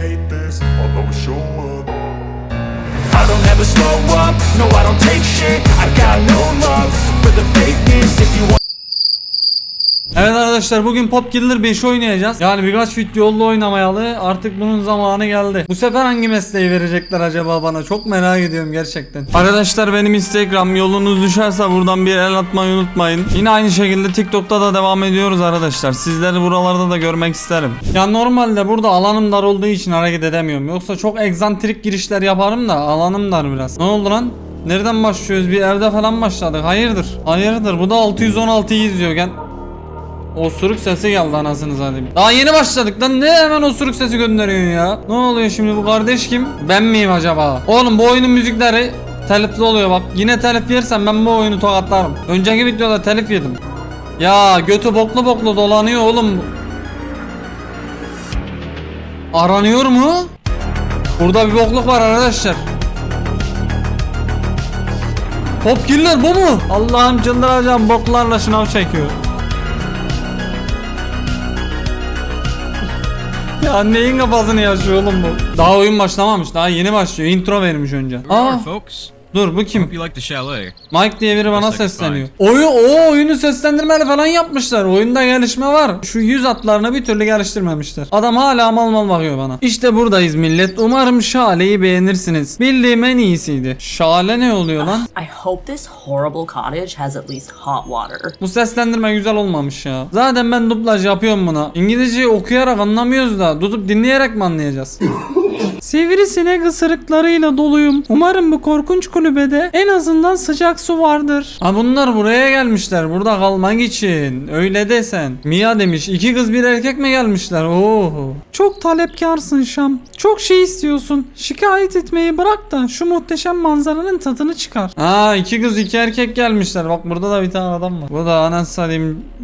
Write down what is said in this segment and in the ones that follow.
hate this, I'll always show up. I don't ever slow up, no I don't take shit. I got no love for the fakeness. If you want Evet arkadaşlar bugün Pop Killer 5 oynayacağız. Yani birkaç video oldu oynamayalı. Artık bunun zamanı geldi. Bu sefer hangi mesleği verecekler acaba bana? Çok merak ediyorum gerçekten. Arkadaşlar benim Instagram yolunuz düşerse buradan bir el atmayı unutmayın. Yine aynı şekilde TikTok'ta da devam ediyoruz arkadaşlar. Sizleri buralarda da görmek isterim. Ya normalde burada alanım dar olduğu için hareket edemiyorum. Yoksa çok egzantrik girişler yaparım da alanım dar biraz. Ne oldu lan? Nereden başlıyoruz? Bir evde falan başladık. Hayırdır? Hayırdır? Bu da 616'yı izliyor. Gel. Osuruk sesi geldi anasını satayım. Daha yeni başladık lan ne hemen osuruk sesi gönderiyorsun ya? Ne oluyor şimdi bu kardeş kim? Ben miyim acaba? Oğlum bu oyunun müzikleri telifli oluyor bak. Yine telif yersem ben bu oyunu tokatlarım. Önceki videoda telif yedim. Ya götü boklu boklu dolanıyor oğlum. Aranıyor mu? Burada bir bokluk var arkadaşlar. Popkiller bu mu? Allah'ım çıldıracağım boklarla şınav çekiyor. Ya neyin kafasını yaşıyor oğlum bu? Daha oyun başlamamış. Daha yeni başlıyor. Intro vermiş önce. Aa, folks? Dur bu kim? Hope you like the chalet. Mike diye biri bana sesleniyor. Oyu, o oyunu seslendirmeli falan yapmışlar. Oyunda gelişme var. Şu yüz atlarını bir türlü geliştirmemişler. Adam hala mal mal bakıyor bana. İşte buradayız millet. Umarım Şale'yi beğenirsiniz. Bildiğim en iyisiydi. Şale ne oluyor lan? I hope this horrible cottage has at least hot water. Bu seslendirme güzel olmamış ya. Zaten ben dublaj yapıyorum buna. İngilizceyi okuyarak anlamıyoruz da tutup dinleyerek mi anlayacağız? Sivrisinek ısırıklarıyla doluyum. Umarım bu korkunç kulübede en azından sıcak su vardır. Ha bunlar buraya gelmişler. Burada kalmak için. Öyle desen. Mia demiş. iki kız bir erkek mi gelmişler? Oo. Çok talepkarsın Şam. Çok şey istiyorsun. Şikayet etmeyi bırak da şu muhteşem manzaranın tadını çıkar. Aa iki kız iki erkek gelmişler. Bak burada da bir tane adam var. Bu da anan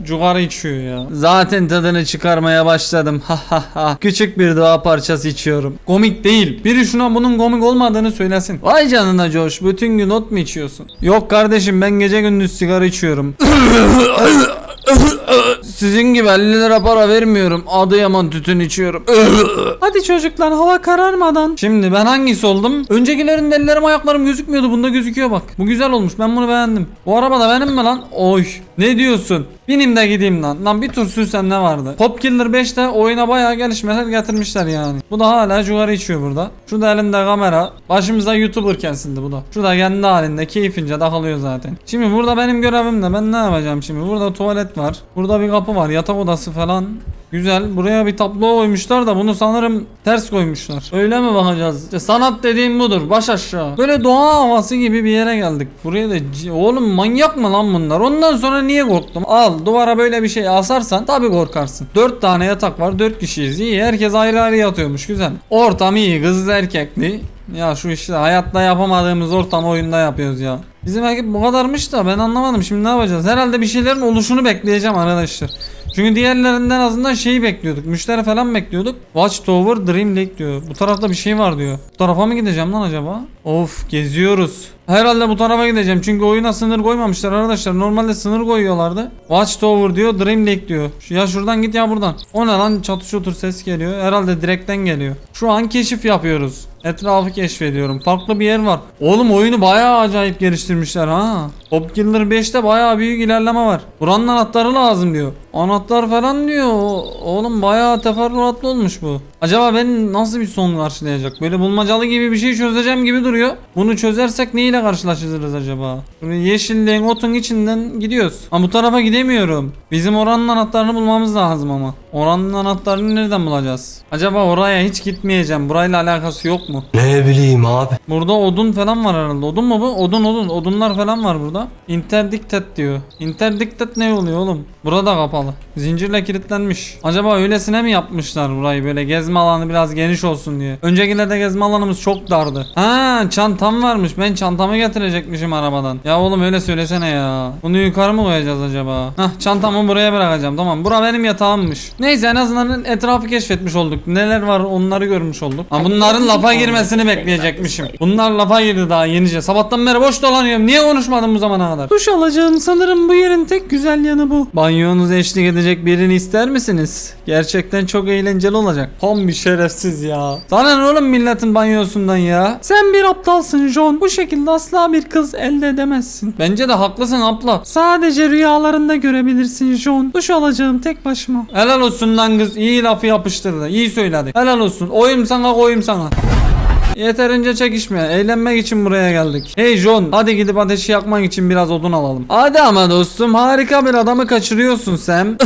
cugara içiyor ya. Zaten tadını çıkarmaya başladım. Ha ha ha. Küçük bir doğa parçası içiyorum. Komik değil. Biri şuna bunun komik olmadığını söylesin. Vay canına Josh. Bütün gün ot mu içiyorsun? Yok kardeşim ben gece gündüz sigara içiyorum. Sizin gibi 50 lira para vermiyorum. Adıyaman tütün içiyorum. Hadi çocuklar hava kararmadan. Şimdi ben hangisi oldum? Öncekilerin ellerim ayaklarım gözükmüyordu. Bunda gözüküyor bak. Bu güzel olmuş. Ben bunu beğendim. Bu araba da benim mi lan? Oy. Ne diyorsun? Bineyim de gideyim lan. Lan bir tur sürsem ne vardı? Pop Killer 5'te oyuna bayağı gelişmeler getirmişler yani. Bu da hala cigara içiyor burada. Şu da elinde kamera. Başımıza YouTuber kesildi bu da. Şu da kendi halinde keyfince takılıyor zaten. Şimdi burada benim görevim de ben ne yapacağım şimdi? Burada tuvalet var. Burada bir kapı var. Yatak odası falan. Güzel. Buraya bir tablo koymuşlar da bunu sanırım ters koymuşlar. Öyle mi bakacağız? İşte sanat dediğim budur. Baş aşağı. Böyle doğa havası gibi bir yere geldik. Buraya da oğlum manyak mı lan bunlar? Ondan sonra niye korktum? Al duvara böyle bir şey asarsan tabi korkarsın. 4 tane yatak var. 4 kişiyiz. İyi. Herkes ayrı ayrı yatıyormuş. Güzel. Ortam iyi. Kızlı erkekli. Ya şu işte hayatta yapamadığımız ortam oyunda yapıyoruz ya. Bizim ekip bu kadarmış da ben anlamadım. Şimdi ne yapacağız? Herhalde bir şeylerin oluşunu bekleyeceğim arkadaşlar. Çünkü diğerlerinden azından şeyi bekliyorduk. Müşteri falan bekliyorduk. Watchtower Dream Lake diyor. Bu tarafta bir şey var diyor. Bu tarafa mı gideceğim lan acaba? Of geziyoruz. Herhalde bu tarafa gideceğim. Çünkü oyuna sınır koymamışlar arkadaşlar. Normalde sınır koyuyorlardı. Watchtower diyor Dream Lake diyor. Ya şuradan git ya buradan. O ne lan çatı çutur ses geliyor. Herhalde direkten geliyor. Şu an keşif yapıyoruz. Etrafı keşfediyorum. Farklı bir yer var. Oğlum oyunu bayağı acayip geliştirmişler ha. Pop Killer 5'te bayağı büyük ilerleme var. Buranın anahtarı lazım diyor. Anahtar falan diyor. Oğlum bayağı teferruatlı olmuş bu. Acaba beni nasıl bir son karşılayacak? Böyle bulmacalı gibi bir şey çözeceğim gibi duruyor. Bunu çözersek neyle karşılaşırız acaba? Böyle yeşilliğin otun içinden gidiyoruz. Ama bu tarafa gidemiyorum. Bizim oranın anahtarını bulmamız lazım ama. Oranın anahtarını nereden bulacağız? Acaba oraya hiç gitmeyeceğim. Burayla alakası yok mu? Ne bileyim abi. Burada odun falan var herhalde. Odun mu bu? Odun odun. Odunlar falan var burada. Interdicted diyor. Interdicted ne oluyor oğlum? Burada kapalı. Zincirle kilitlenmiş. Acaba öylesine mi yapmışlar burayı böyle gezme alanı biraz geniş olsun diye. Öncekilerde gezme alanımız çok dardı. Ha çantam varmış. Ben çantamı getirecekmişim arabadan. Ya oğlum öyle söylesene ya. Bunu yukarı mı koyacağız acaba? Hah çantamı buraya bırakacağım. Tamam bura benim yatağımmış. Neyse en azından etrafı keşfetmiş olduk. Neler var onları görmüş olduk. Ha, bunların lafa girmesini bekleyecekmişim. Bunlar lafa girdi daha yenice. Sabahtan beri boş dolanıyorum. Niye konuşmadın bu zamana kadar? Duş alacağım sanırım bu yerin tek güzel yanı bu. Banyonuza eşlik edecek birini ister misiniz? Gerçekten çok eğlenceli olacak. Tam bir şerefsiz ya. Sana ne oğlum milletin banyosundan ya? Sen bir aptalsın John. Bu şekilde asla bir kız elde edemezsin. Bence de haklısın abla. Sadece rüyalarında görebilirsin John. Duş alacağım tek başıma. Helal olsun lan kız. İyi lafı yapıştırdı. İyi söyledi. Helal olsun. Oyum sana koyayım sana. Yeterince çekişme. Eğlenmek için buraya geldik. Hey John, hadi gidip ateşi yakmak için biraz odun alalım. Hadi ama dostum, harika bir adamı kaçırıyorsun sen.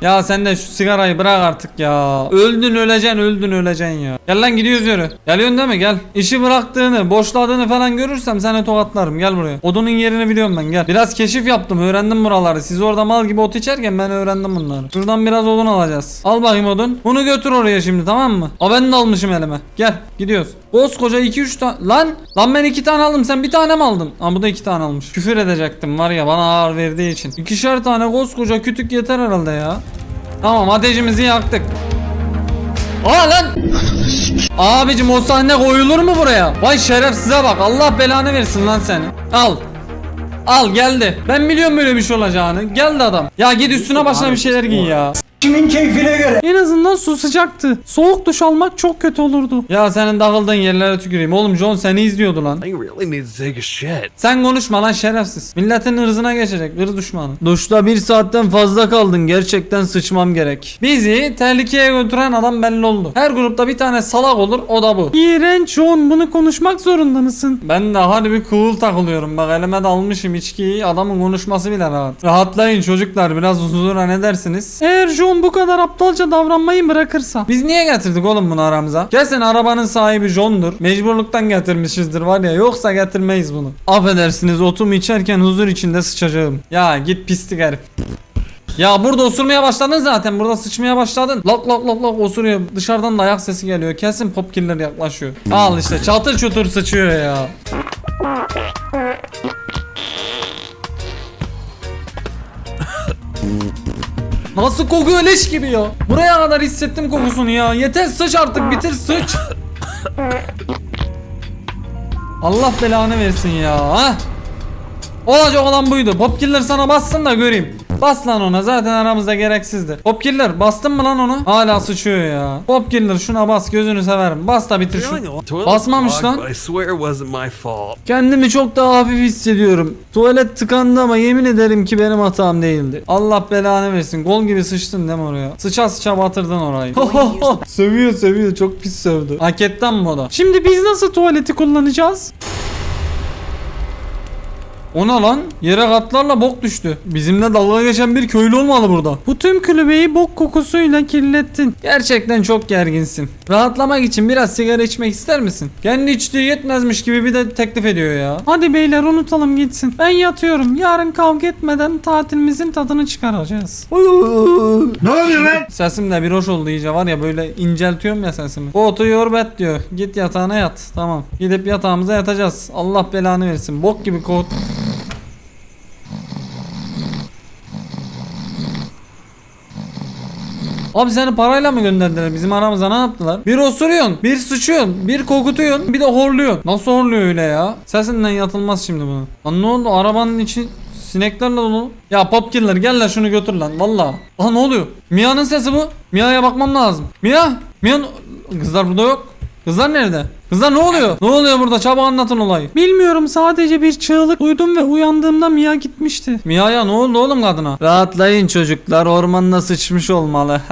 ya sen de şu sigarayı bırak artık ya. Öldün öleceksin, öldün öleceksin ya. Gel lan gidiyoruz yürü. Geliyorsun değil mi? Gel. İşi bıraktığını, boşladığını falan görürsem seni tokatlarım. Gel buraya. Odunun yerini biliyorum ben. Gel. Biraz keşif yaptım. Öğrendim buraları. Siz orada mal gibi ot içerken ben öğrendim bunları. Şuradan biraz odun alacağız. Al bakayım odun. Bunu götür oraya şimdi tamam mı? O ben de almışım elime. Gel. Gidiyoruz. Koskoca 2-3 tane. Lan! Lan ben 2 tane aldım. Sen bir tane mi aldın? Aa bu da 2 tane almış. Küfür edecektim var ya bana ağır verdiği için. İkişer tane koskoca kütük yeter herhalde ya. Tamam ateşimizi yaktık. Aa lan! Abicim o sahne koyulur mu buraya? Vay şerefsize bak. Allah belanı versin lan seni. Al. Al geldi. Ben biliyorum böyle bir şey olacağını. Geldi adam. Ya git üstüne başına bir şeyler giy ya. Kimin keyfine göre. En azından su sıcaktı. Soğuk duş almak çok kötü olurdu. Ya senin dağıldığın yerlere tüküreyim. Oğlum John seni izliyordu lan. I really need to take a shit. Sen konuşma lan şerefsiz. Milletin ırzına geçecek. ırz düşmanı. Duşta bir saatten fazla kaldın. Gerçekten sıçmam gerek. Bizi tehlikeye götüren adam belli oldu. Her grupta bir tane salak olur. O da bu. İğrenç John. Bunu konuşmak zorunda mısın? Ben de hadi bir cool takılıyorum. Bak elime de almışım içkiyi. Adamın konuşması bile rahat. Rahatlayın çocuklar. Biraz huzura ne dersiniz? Eğer John bu kadar aptalca davranmayı bırakırsa. Biz niye getirdik oğlum bunu aramıza? Gelsin arabanın sahibi John'dur. Mecburluktan getirmişizdir var ya. Yoksa getirmeyiz bunu. Affedersiniz otumu içerken huzur içinde sıçacağım. Ya git pislik herif. Ya burada osurmaya başladın zaten. Burada sıçmaya başladın. Lok lok lok lok osuruyor. Dışarıdan da ayak sesi geliyor. Kesin popkiller yaklaşıyor. Al işte çatır çutur sıçıyor ya. Nasıl kokuyor leş gibi ya. Buraya kadar hissettim kokusunu ya. Yeter sıç artık bitir sıç. Allah belanı versin ya. Ha? Olacak olan buydu. Popkiller sana bassın da göreyim. Bas lan ona zaten aramızda gereksizdi. Popkiller bastın mı lan onu? Hala sıçıyor ya. Popkiller şuna bas gözünü severim. Bas da bitir şu. Toilet Basmamış lan. Kendimi çok daha hafif hissediyorum. Tuvalet tıkandı ama yemin ederim ki benim hatam değildi. Allah belanı versin. Gol gibi sıçtın değil mi oraya? Sıça sıça batırdın orayı. sövüyor sövüyor. Çok pis sövdü. Hak etti mi o da? Şimdi biz nasıl tuvaleti kullanacağız? Ona lan yere katlarla bok düştü. Bizimle dalga geçen bir köylü olmalı burada. Bu tüm kulübeyi bok kokusuyla kirlettin. Gerçekten çok gerginsin. Rahatlamak için biraz sigara içmek ister misin? Kendi içtiği yetmezmiş gibi bir de teklif ediyor ya. Hadi beyler unutalım gitsin. Ben yatıyorum. Yarın kavga etmeden tatilimizin tadını çıkaracağız. Ne oluyor lan? Sesim de bir hoş oldu iyice var ya böyle inceltiyorum ya sesimi. Your bed diyor. Git yatağına yat. Tamam. Gidip yatağımıza yatacağız. Allah belanı versin. Bok gibi kod. Abi seni parayla mı gönderdiler? Bizim aramıza ne yaptılar? Bir osuruyorsun, bir sıçıyorsun, bir kokutuyorsun, bir de horluyorsun. Nasıl horluyor öyle ya? Sesinden yatılmaz şimdi bunu. Lan ne oldu? Arabanın içi sineklerle dolu. Ya popkiller gel lan şunu götür lan. Valla. Aha ne oluyor? Mia'nın sesi bu. Mia'ya bakmam lazım. Mia! Mia! Kızlar burada yok. Kızlar nerede? Kızlar ne oluyor? Ne oluyor burada? Çabuk anlatın olayı. Bilmiyorum sadece bir çığlık duydum ve uyandığımda Mia gitmişti. Mia'ya ne oldu oğlum kadına? Rahatlayın çocuklar ormanına sıçmış olmalı.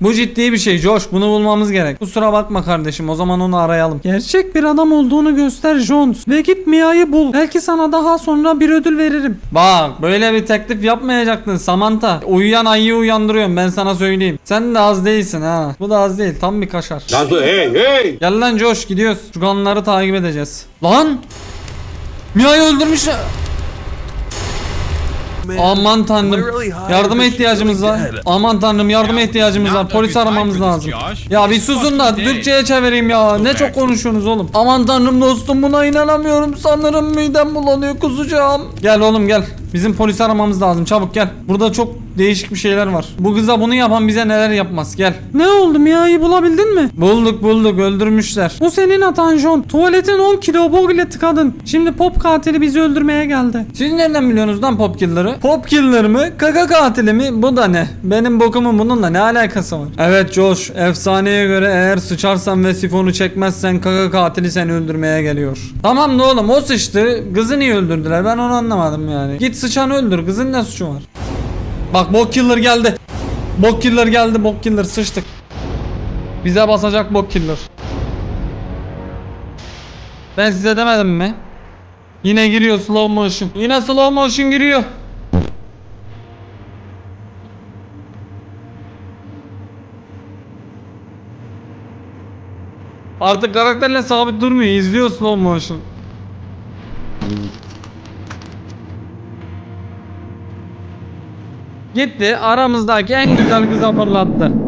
Bu ciddi bir şey Josh bunu bulmamız gerek. Kusura bakma kardeşim o zaman onu arayalım. Gerçek bir adam olduğunu göster Jones ve git Mia'yı bul. Belki sana daha sonra bir ödül veririm. Bak böyle bir teklif yapmayacaktın Samantha. Uyuyan ayıyı uyandırıyorum ben sana söyleyeyim. Sen de az değilsin ha. Bu da az değil tam bir kaşar. hey hey. Gel lan Josh gidiyoruz. Şu kanları takip edeceğiz. Lan! Mia'yı öldürmüşler. Man, Aman tanrım. Yardıma ihtiyacımız var. Aman tanrım yardıma ihtiyacımız var. Polis aramamız lazım. Ya bir susun da Türkçe'ye çevireyim ya. Ne çok konuşuyorsunuz oğlum. Aman tanrım dostum buna inanamıyorum. Sanırım midem bulanıyor kusacağım. Gel oğlum gel. Bizim polis aramamız lazım. Çabuk gel. Burada çok değişik bir şeyler var. Bu kıza bunu yapan bize neler yapmaz. Gel. Ne oldu Mia'yı bulabildin mi? Bulduk bulduk öldürmüşler. O senin hatan John. Tuvaletin 10 kilo bog ile tıkadın. Şimdi pop katili bizi öldürmeye geldi. Siz nereden biliyorsunuz lan pop killer'ı? Pop killer mı? Kaka katili mi? Bu da ne? Benim bokumun bununla ne alakası var? Evet Josh. Efsaneye göre eğer sıçarsan ve sifonu çekmezsen kaka katili seni öldürmeye geliyor. Tamam ne oğlum o sıçtı. Kızı niye öldürdüler? Ben onu anlamadım yani. Git sıçanı öldür. Kızın ne suçu var? Bak bok killer geldi. Bok killer geldi. Bok killer sıçtık. Bize basacak bok killer. Ben size demedim mi? Yine giriyor slow motion. Yine slow motion giriyor. Artık karakterle sabit durmuyor. izliyor slow motion. Gitti aramızdaki en güzel kıza fırlattı.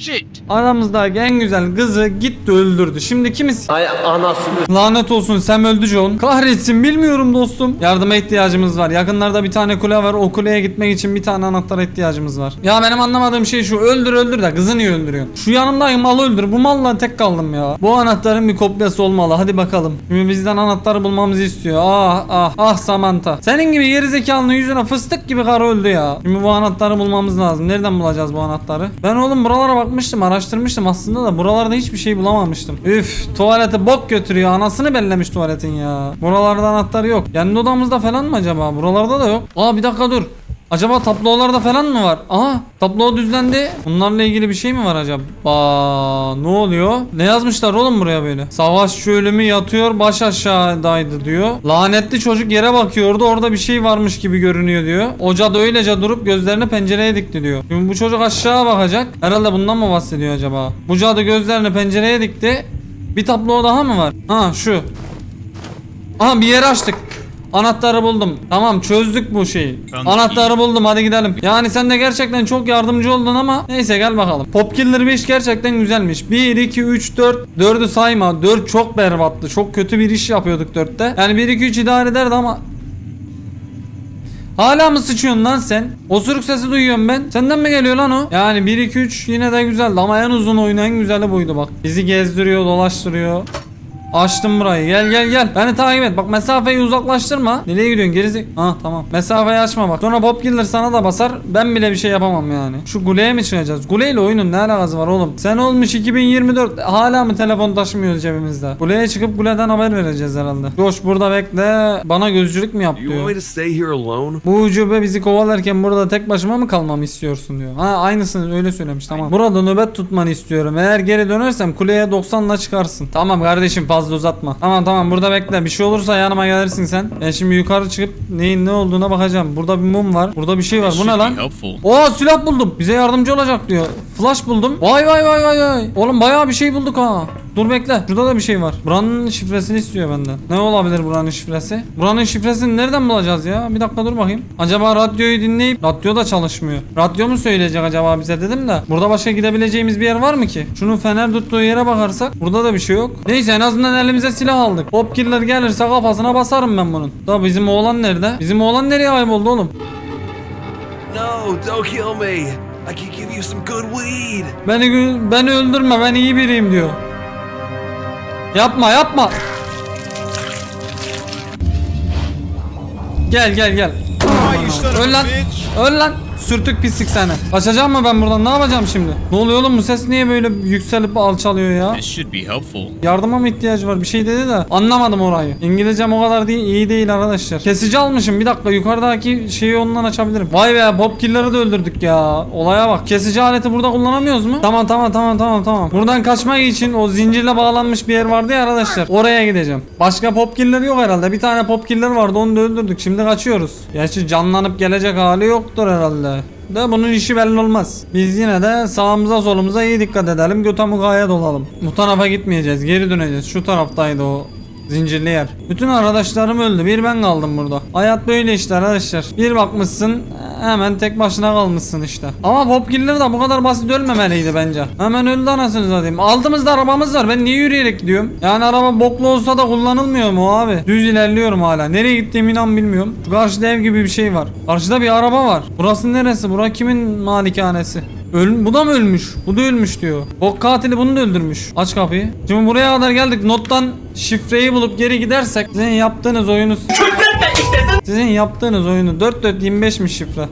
Shit. Aramızdaki en güzel kızı gitti öldürdü. Şimdi kimiz? Ay anasını. Lanet olsun Sam öldü John. Kahretsin bilmiyorum dostum. Yardıma ihtiyacımız var. Yakınlarda bir tane kule var. O kuleye gitmek için bir tane anahtara ihtiyacımız var. Ya benim anlamadığım şey şu. Öldür öldür de kızı niye öldürüyorsun? Şu yanımdaki malı öldür. Bu malla tek kaldım ya. Bu anahtarın bir kopyası olmalı. Hadi bakalım. Şimdi bizden anahtarı bulmamızı istiyor. Ah ah ah Samantha. Senin gibi gerizekalının yüzüne fıstık gibi karı öldü ya. Şimdi bu anahtarı bulmamız lazım. Nereden bulacağız bu anahtarı? Ben oğlum buralara bakmıştım, araştırmıştım aslında da buralarda hiçbir şey bulamamıştım. Üf, tuvalete bok götürüyor. Anasını bellemiş tuvaletin ya. Buralarda anahtar yok. Kendi odamızda falan mı acaba? Buralarda da yok. Aa bir dakika dur. Acaba tablolarda falan mı var? Aha tablo düzlendi. Bunlarla ilgili bir şey mi var acaba? Ne oluyor? Ne yazmışlar oğlum buraya böyle? Savaşçı ölümü yatıyor baş aşağıdaydı diyor. Lanetli çocuk yere bakıyordu orada bir şey varmış gibi görünüyor diyor. Oca da öylece durup gözlerini pencereye dikti diyor. Şimdi bu çocuk aşağı bakacak. Herhalde bundan mı bahsediyor acaba? Bu cadı gözlerini pencereye dikti. Bir tablo daha mı var? Ha şu. Aha bir yer açtık. Anahtarı buldum. Tamam çözdük bu şeyi. Anahtarı buldum hadi gidelim. Yani sen de gerçekten çok yardımcı oldun ama neyse gel bakalım. Popkiller 5 gerçekten güzelmiş. 1, 2, 3, 4. 4'ü sayma. 4 çok berbattı. Çok kötü bir iş yapıyorduk 4'te. Yani 1, 2, 3 idare ederdi ama Hala mı sıçıyorsun lan sen? Osuruk sesi duyuyorum ben. Senden mi geliyor lan o? Yani 1 2 3 yine de güzeldi ama en uzun oyun en güzeli buydu bak. Bizi gezdiriyor, dolaştırıyor. Açtım burayı. Gel gel gel. Beni takip et. Bak mesafeyi uzaklaştırma. Nereye gidiyorsun gerizik? Ha tamam. Mesafeyi açma bak. Sonra Bob Killer sana da basar. Ben bile bir şey yapamam yani. Şu Gule'ye mi çıkacağız? Gule ile oyunun ne alakası var oğlum? Sen olmuş 2024. Hala mı telefon taşımıyoruz cebimizde? Gule'ye çıkıp Gule'den haber vereceğiz herhalde. Coş burada bekle. Bana gözcülük mü yap diyor. to stay here alone? Bu ucube bizi kovalarken burada tek başıma mı kalmamı istiyorsun diyor. Ha aynısını öyle söylemiş tamam. Burada nöbet tutmanı istiyorum. Eğer geri dönersem kuleye 90 ile çıkarsın. Tamam kardeşim fazla uzatma. Tamam tamam burada bekle. Bir şey olursa yanıma gelirsin sen. Ben şimdi yukarı çıkıp neyin ne olduğuna bakacağım. Burada bir mum var. Burada bir şey var. Bu ne lan? Oo silah buldum. Bize yardımcı olacak diyor. Flash buldum. Vay vay vay vay vay. Oğlum bayağı bir şey bulduk ha. Dur bekle. Şurada da bir şey var. Buranın şifresini istiyor benden. Ne olabilir buranın şifresi? Buranın şifresini nereden bulacağız ya? Bir dakika dur bakayım. Acaba radyoyu dinleyip radyo da çalışmıyor. Radyo mu söyleyecek acaba bize dedim de. Burada başka gidebileceğimiz bir yer var mı ki? Şunun fener tuttuğu yere bakarsak burada da bir şey yok. Neyse en azından elimize silah aldık. Pop killer gelirse kafasına basarım ben bunun. Da bizim oğlan nerede? Bizim oğlan nereye kayboldu oğlum? No, don't kill me. I can give you some good weed. Beni beni öldürme ben iyi biriyim diyor. Yapma yapma. Gel gel gel. Öl lan. Öl lan. Sürtük pislik seni. Kaçacağım mı ben buradan? Ne yapacağım şimdi? Ne oluyor oğlum bu ses niye böyle yükselip alçalıyor ya? This should be helpful. Yardıma mı ihtiyacı var? Bir şey dedi de anlamadım orayı. İngilizcem o kadar değil, iyi değil arkadaşlar. Kesici almışım. Bir dakika yukarıdaki şeyi ondan açabilirim. Vay be Bob Killer'ı da öldürdük ya. Olaya bak. Kesici aleti burada kullanamıyoruz mu? Tamam tamam tamam tamam tamam. Buradan kaçmak için o zincirle bağlanmış bir yer vardı ya arkadaşlar. Oraya gideceğim. Başka Pop Killer yok herhalde. Bir tane Pop Killer vardı onu da öldürdük. Şimdi kaçıyoruz. Gerçi canlanıp gelecek hali yoktur herhalde. Da bunun işi belli olmaz. Biz yine de sağımıza solumuza iyi dikkat edelim. Göte mukayyet olalım. Bu tarafa gitmeyeceğiz. Geri döneceğiz. Şu taraftaydı o Zincirli yer. Bütün arkadaşlarım öldü. Bir ben kaldım burada. Hayat böyle işte arkadaşlar. Bir bakmışsın hemen tek başına kalmışsın işte. Ama Popkiller de bu kadar basit ölmemeliydi bence. Hemen öldü anasını satayım. Altımızda arabamız var. Ben niye yürüyerek gidiyorum? Yani araba boklu olsa da kullanılmıyor mu abi? Düz ilerliyorum hala. Nereye gittiğimi inan bilmiyorum. Şu karşıda ev gibi bir şey var. Karşıda bir araba var. Burası neresi? Bura kimin malikanesi? Öl bu da mı ölmüş? Bu da ölmüş diyor. Bok katili bunu da öldürmüş. Aç kapıyı. Şimdi buraya kadar geldik. Nottan şifreyi bulup geri gidersek sizin yaptığınız oyunu sizin yaptığınız oyunu 4 4 25'miş şifre.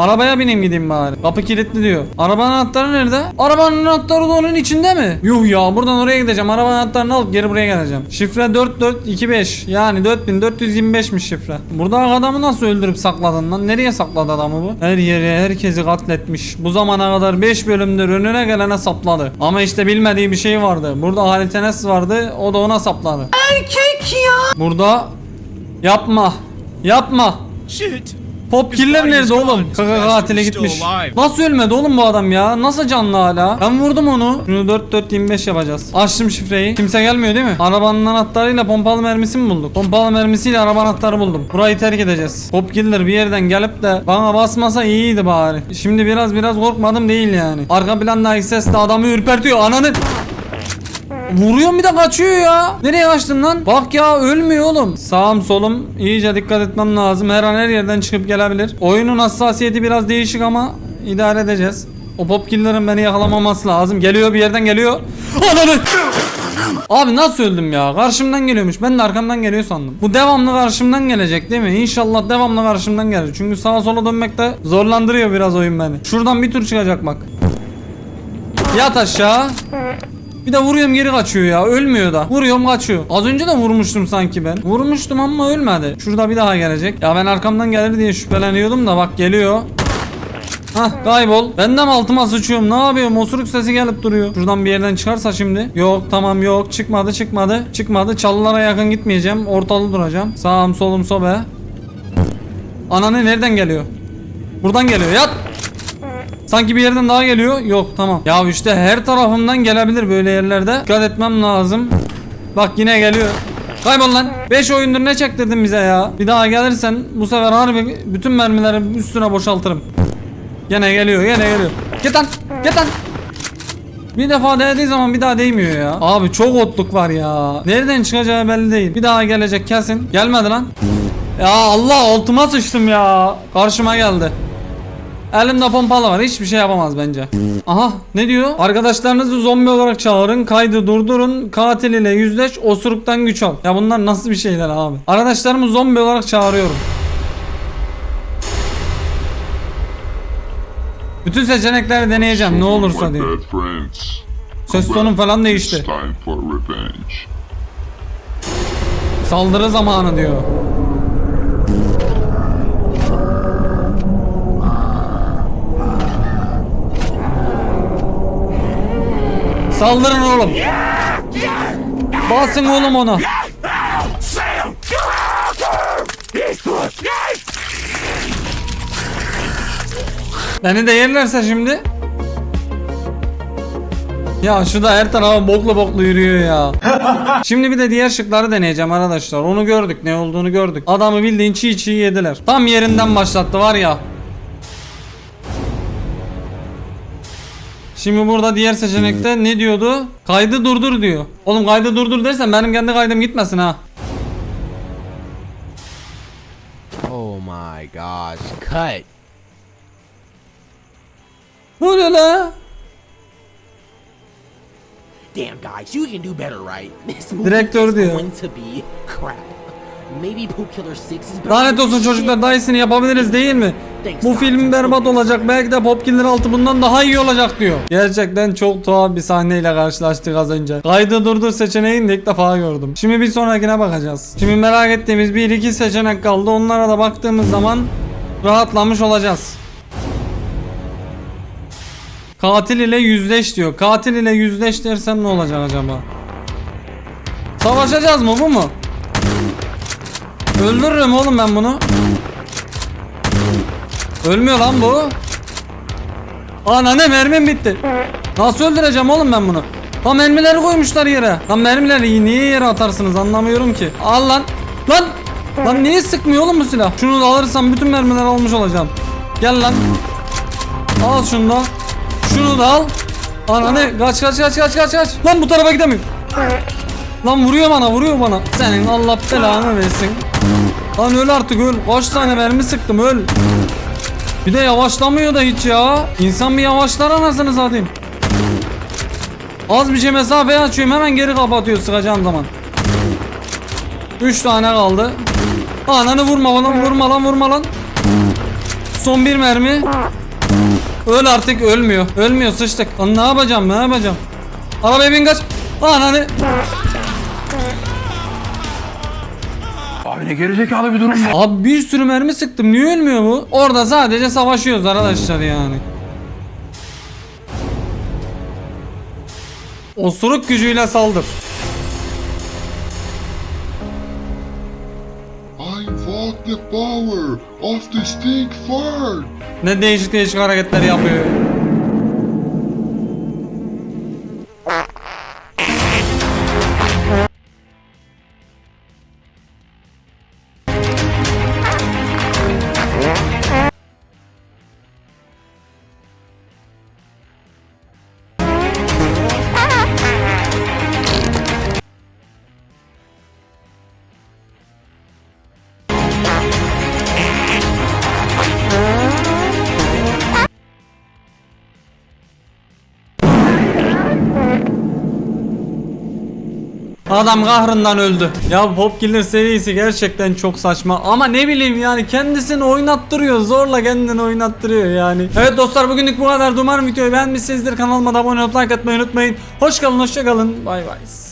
Arabaya bineyim gideyim bari. Kapı kilitli diyor. Arabanın anahtarı nerede? Arabanın anahtarı da onun içinde mi? Yuh ya buradan oraya gideceğim. Arabanın anahtarını alıp geri buraya geleceğim. Şifre 4425. Yani 4425'miş şifre. Burada adamı nasıl öldürüp sakladın lan? Nereye sakladı adamı bu? Her yere herkesi katletmiş. Bu zamana kadar 5 bölümdür önüne gelene sapladı. Ama işte bilmediği bir şey vardı. Burada Halit Enes vardı. O da ona sapladı. Erkek ya. Burada yapma. Yapma. Shit. Pop killer nerede oğlum? Kaka katile gitmiş. Nasıl ölmedi oğlum bu adam ya? Nasıl canlı hala? Ben vurdum onu. Şunu 4 4 25 yapacağız. Açtım şifreyi. Kimse gelmiyor değil mi? Arabanın anahtarıyla pompalı mermisi mi bulduk? Pompalı mermisiyle araba anahtarı buldum. Burayı terk edeceğiz. Pop killer bir yerden gelip de bana basmasa iyiydi bari. Şimdi biraz biraz korkmadım değil yani. Arka plandaki ses de adamı ürpertiyor. Ananı Vuruyorum bir de kaçıyor ya. Nereye kaçtın lan? Bak ya ölmüyor oğlum. Sağım solum iyice dikkat etmem lazım. Her an her yerden çıkıp gelebilir. Oyunun hassasiyeti biraz değişik ama idare edeceğiz. O popkillerin beni yakalamaması lazım. Geliyor bir yerden geliyor. Ananı! Abi nasıl öldüm ya? Karşımdan geliyormuş. Ben de arkamdan geliyor sandım. Bu devamlı karşımdan gelecek değil mi? İnşallah devamlı karşımdan gelir. Çünkü sağa sola dönmekte zorlandırıyor biraz oyun beni. Şuradan bir tur çıkacak bak. Yat aşağı. Bir de vuruyorum geri kaçıyor ya. Ölmüyor da. Vuruyorum kaçıyor. Az önce de vurmuştum sanki ben. Vurmuştum ama ölmedi. Şurada bir daha gelecek. Ya ben arkamdan gelir diye şüpheleniyordum da bak geliyor. Hah kaybol. Ben de mi altıma sıçıyorum? Ne yapıyorum? Osuruk sesi gelip duruyor. Şuradan bir yerden çıkarsa şimdi. Yok tamam yok. Çıkmadı çıkmadı. Çıkmadı. Çalılara yakın gitmeyeceğim. Ortalı duracağım. Sağım solum sobe. Ananı nereden geliyor? Buradan geliyor. Yat. Sanki bir yerden daha geliyor. Yok tamam. Ya işte her tarafımdan gelebilir böyle yerlerde. Dikkat etmem lazım. Bak yine geliyor. Kaybol lan. 5 oyundur ne çektirdin bize ya? Bir daha gelirsen bu sefer harbi bütün mermileri üstüne boşaltırım. Gene geliyor gene geliyor. Git lan. Git lan. Bir defa değdiği zaman bir daha değmiyor ya. Abi çok otluk var ya. Nereden çıkacağı belli değil. Bir daha gelecek kesin. Gelmedi lan. Ya Allah altıma sıçtım ya. Karşıma geldi. Elimde pompalı var. Hiçbir şey yapamaz bence. Aha ne diyor? Arkadaşlarınızı zombi olarak çağırın. Kaydı durdurun. Katil ile yüzleş. Osuruktan güç al. Ya bunlar nasıl bir şeyler abi? Arkadaşlarımı zombi olarak çağırıyorum. Bütün seçenekleri deneyeceğim ne olursa friends. Ses tonum falan değişti. Saldırı zamanı diyor. Saldırın oğlum. Basın oğlum ona. Beni de yerlerse şimdi. Ya şu da her tarafa boklu boklu yürüyor ya. Şimdi bir de diğer şıkları deneyeceğim arkadaşlar. Onu gördük ne olduğunu gördük. Adamı bildiğin çiğ çiğ yediler. Tam yerinden başlattı var ya. Şimdi burada diğer seçenekte ne diyordu? Kaydı durdur diyor. Oğlum kaydı durdur dersen benim kendi kaydım gitmesin ha. Oh my gosh, cut. Ne oluyor la? Damn, guys, you can do better, right? This movie Direktör is diyor. going to be crap. Maybe Poop Killer 6 is better. Lanet olsun çocuklar daha iyisini yapabiliriz değil mi? Bu film berbat olacak. Belki de Popkiller altı bundan daha iyi olacak diyor. Gerçekten çok tuhaf bir sahneyle karşılaştık az önce. Kaydı durdur seçeneğini ilk defa gördüm. Şimdi bir sonrakine bakacağız. Şimdi merak ettiğimiz bir iki seçenek kaldı. Onlara da baktığımız zaman rahatlamış olacağız. Katil ile yüzleş diyor. Katil ile yüzleş dersem ne olacak acaba? Savaşacağız mı bu mu? Öldürürüm oğlum ben bunu. Ölmüyor lan bu. Ana ne mermim bitti. Nasıl öldüreceğim oğlum ben bunu? Lan mermileri koymuşlar yere. Lan mermileri niye yere atarsınız anlamıyorum ki. Al lan. Lan. Lan niye sıkmıyor oğlum bu silah? Şunu da alırsam bütün mermileri almış olacağım. Gel lan. Al şunu da. Şunu da al. Ananı kaç kaç kaç kaç kaç kaç. Lan bu tarafa gidemiyorum. Lan vuruyor bana vuruyor bana. Senin Allah belanı versin. Lan öl artık öl. Kaç tane mermi sıktım öl. Bir de yavaşlamıyor da hiç ya. İnsan bir yavaşlar anasını satayım. Az bir şey mesafe açıyorum hemen geri kapatıyor sıkacağım zaman. 3 tane kaldı. Ananı vurma lan vurma lan vurma lan. Son bir mermi. Öl artık ölmüyor. Ölmüyor sıçtık. Lan ne yapacağım ne yapacağım. Arabaya bin kaç. Ananı. Abi ne gerizekalı bir durum bu. Abi bir sürü mermi sıktım. Niye ölmüyor bu? Orada sadece savaşıyoruz arkadaşlar yani. Osuruk gücüyle saldır. I fought the power of the stink fart. Ne değişik değişik hareketler yapıyor. Adam kahrından öldü. Ya Popkiller serisi gerçekten çok saçma ama ne bileyim yani kendisini oynattırıyor. Zorla kendini oynattırıyor yani. Evet dostlar bugünlük bu kadar. Umarım videoyu beğenmişsinizdir. Kanalıma da abone olup like atmayı unutmayın. Hoş kalın, hoşça kalın. Bay bay.